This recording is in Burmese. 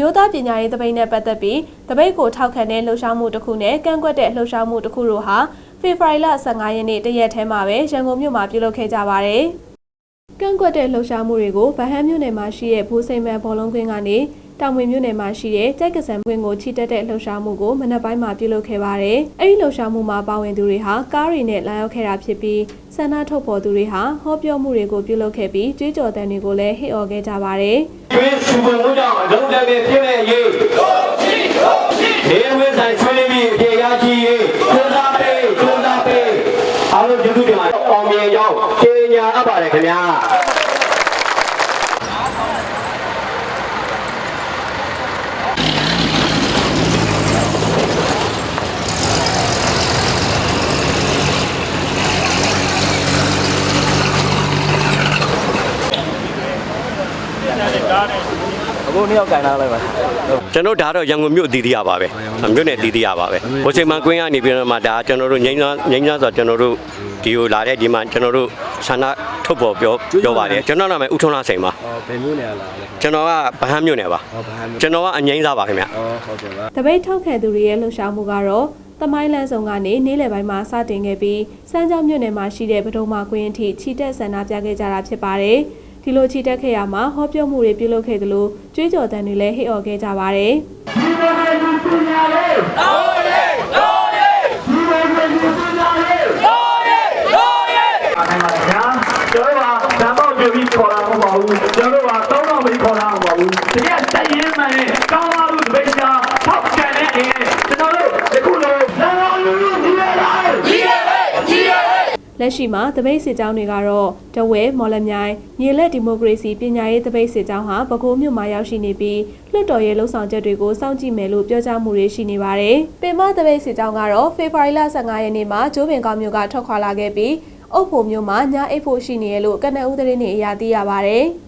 မျိုးသားပညာရေးတပိတ်နဲ့ပတ်သက်ပြီးတပိတ်ကိုထောက်ခံတဲ့လှုပ်ရှားမှုတစ်ခုနဲ့ကန့်ကွက်တဲ့လှုပ်ရှားမှုတစ်ခုတို့ဟာဖေဖော်ဝါရီလ15ရက်နေ့တရက်ထဲမှာပဲရန်ကုန်မြို့မှာပြုလုပ်ခဲ့ကြပါတယ်။ကန့်ကွက်တဲ့လှုပ်ရှားမှုတွေကိုဗဟန်းမြို့နယ်မှာရှိတဲ့ဘူစိန်မန်ဘောလုံးကွင်းကနေတောင်ဝင်မြို့နယ်မှာရှိတဲ့ကြိုက်ကစံကွင်းကိုချီတက်တဲ့လှုပ်ရှားမှုကိုမနက်ပိုင်းမှာပြုလုပ်ခဲ့ပါတယ်။အဲဒီလှုပ်ရှားမှုမှာပါဝင်သူတွေဟာကားတွေနဲ့လာရောက်ခဲ့တာဖြစ်ပြီးဆန္ဒထုတ်ဖော်သူတွေဟာဟောပြောမှုတွေကိုပြုလုပ်ခဲ့ပြီးကြွေးကြော်သံတွေကိုလည်းဟစ်အော်ခဲ့ကြပါတယ်။ ကျွေးစုပုံမှုကြောင့်အလုံးတည်းနဲ့ဖြစ်တဲ့ရေးနေဝဲဆိုင်ချွေးလေးပြီးအပြေရရှိရေးကျိုးစားပေးကျိုးစားပေးအားလုံးကျေးဇူးတင်ပါတယ်အောင်မြင်ကြောင်းကျေညာအပ်ပါတယ်ခင်ဗျာ အခုနှစ်ယောက်ကန်ထားလိုက်ပါကျွန်တော်ဒါတော့ရန်ကုန်မြို့အသီးသီးရပါပဲမြို့နယ်အသီးသီးရပါပဲဘိုချိန်မကွင်းကနေပြီးတော့မှဒါကျွန်တော်တို့ငိမ့်သားငိမ့်သားဆိုကျွန်တော်တို့ဒီကိုလာတဲ့ဒီမှာကျွန်တော်တို့ဆန္ဒထုတ်ပေါ်ပြောပြောပါတယ်ကျွန်တော်နာမည်ဦးထွန်းလာစိန်ပါဟောဘယ်မျိုးနေရလားလဲကျွန်တော်ကဗဟန်းမြို့နယ်ပါဟောဘာမှမကျွန်တော်ကအငိမ့်သားပါခင်ဗျဟောဟုတ်ကဲ့ပါတပိတ်ထောက်ခံသူတွေရဲ့လှုပ်ရှားမှုကတော့တမိုင်းလန်းဆောင်ကနေနေ့လယ်ပိုင်းမှာစတင်ခဲ့ပြီးစမ်းကြောင်းမြို့နယ်မှာရှိတဲ့ပဒုံမာကွင်းအထိခြိတက်ဆန္ဒပြခဲ့ကြတာဖြစ်ပါတယ်။ ဒီလိုခြိတက်ခဲ့ရမှာဟောပြောမှုတွေပြုလုပ်ခဲ့သလိုကြွေးကြော်သံတွေလည်းဟစ်အော်ခဲ့ကြပါတယ်။နိုင်ပါဗျာကျွန်တော်ကဓမ္မောက်ပြပြီးခေါ်တာမဟုတ်ပါဘူးကျွန်တော်ကတောင်းတော့ပြီးခေါ်တာမဟုတ်ပါဘူးတကယ်တည်ရင်မှန်နဲ့ကောင်းပါလို့တပိတ်ချာထောက်ကန်တဲ့အနေနဲ့ကျွန်တော်တို့ဒီခုလိုလာလာလူလူဒီရလားဒီရပဲဒီရပဲ လက်ရှိမှာတပိတ်စစ်ကြောင်းတွေကတော့တဝဲမော်လမြိုင်မြေလက်ဒီမိုကရေစီပညာရေးတပိတ်စစ်ကြောင်းဟာပဲခူးမြို့မှာရောက်ရှိနေပြီးလွှတ်တော်ရဲ့လှုပ်ဆောင်ချက်တွေကိုစောင့်ကြည့်မယ်လို့ပြောကြားမှုတွေရှိနေပါတယ်။ပင်မတပိတ်စစ်ကြောင်းကတော့ဖေဖော်ဝါရီလ15ရက်နေ့မှာကျိုးပင်ကောင်းမြို့ကထွက်ခွာလာခဲ့ပြီးအုတ်ဖို့မြို့မှာညအိတ်ဖို့ရှိနေရလို့ကနအူးသတင်းတွေအရာသိရပါတယ်။